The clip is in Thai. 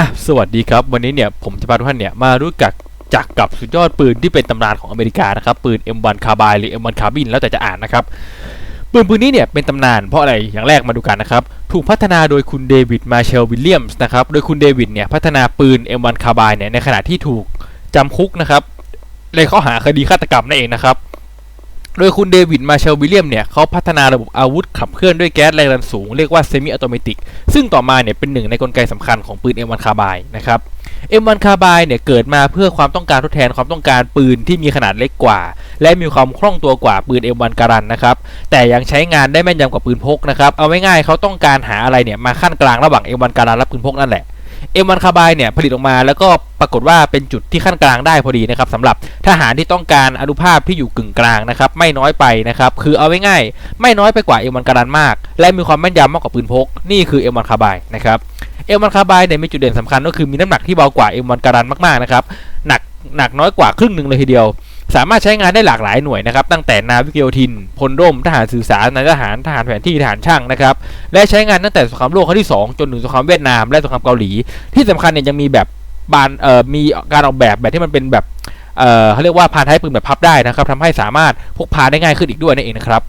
อะสวัสดีครับ วันนี้เนี่ยผมจะพาทุกท่านเนี่ยมารู้จักจักกับสุดยอดปืนที่เป็นตำนานของอเมริกานะครับ ปืน M1 คาบายหรือ M1 คาบินแล้วแต่จะอ่านนะครับ ปืนปืนนี้เนี่ยเป็นตำนานเพราะอะไรอย่างแรกมาดูกันนะครับ ถูกพัฒนาโดยคุณเดวิดมาเชลวิลเลียมส์นะครับ โดยคุณเดวิดเนี่ยพัฒนาปืน M1 คาบายเนี่ยในขณะที่ถูกจำคุกนะครับในข้อหาคดีฆาตกรรมนั่นเองนะครับ โดยคุณเดวิดมาเชลวิลเลียมเนี่ยเขาพัฒนาระบบอาวุธขับเคลื่อนด้วยแก๊สแรงดันสูง เรียกว่าเซมิอัตโนมัติกซึ่งต่อมาเนี่ยเป็นหนึ่งในกลไกสำคัญของปืน M1 คาบายนะครับ M1 คาบายเนี่ยเกิดมาเพื่อความต้องการทดแทนความต้องการปืนที่มีขนาดเล็กกว่า และมีความคล่องตัวกว่าปืน M1 การันนะครับแต่ยังใช้งานได้แม่นยำกว่าปืนพกนะครับเอาไว้ง่ายๆเขาต้องการหาอะไรเนี่ยมาขั้นกลางระหว่าง M1 การันและปืนพกนั่นแหละ M1 คาบายเนี่ยผลิตออกมาแล้วก็ปรากฏว่าเป็นจุดที่ขั้นกลางได้พอดีนะครับสำหรับทหารที่ต้องการอนุภาพที่อยู่กึ่งกลางนะครับไม่น้อยไปนะครับคือเอาไว้ง่ายไม่น้อยไปกว่า M1 การันมาก และมีความแม่นยำมากกว่าปืนพก นี่คือ M1 คาบายนะครับ M1 คาบายเนี่ยมีจุดเด่นสำคัญก็คือมีน้ำหนักที่เบากว่า M1 การันมากๆนะครับหนักหนักน้อยกว่าครึ่งหนึ่งเลยทีเดียว สามารถใช้งานได้หลากหลายหน่วยนะครับตั้งแต่นาวิกโยธินพลร่มทหารสื่อสารนายทหารทหารแผนที่ทหารช่างนะครับและใช้งานตั้งแต่สงครามโลกครั้งที่ 2 จนถึงสงครามเวียดนามและสงครามเกาหลี ที่สำคัญเนี่ยยังมีแบบบานเอ่อมีการออกแบบแบบที่มันเป็นแบบเอ่อเขาเรียกว่าพานท้ายปืนแบบพับได้นะครับทำให้สามารถพกพาได้ง่ายขึ้นอีกด้วยนั่นเองนะครับ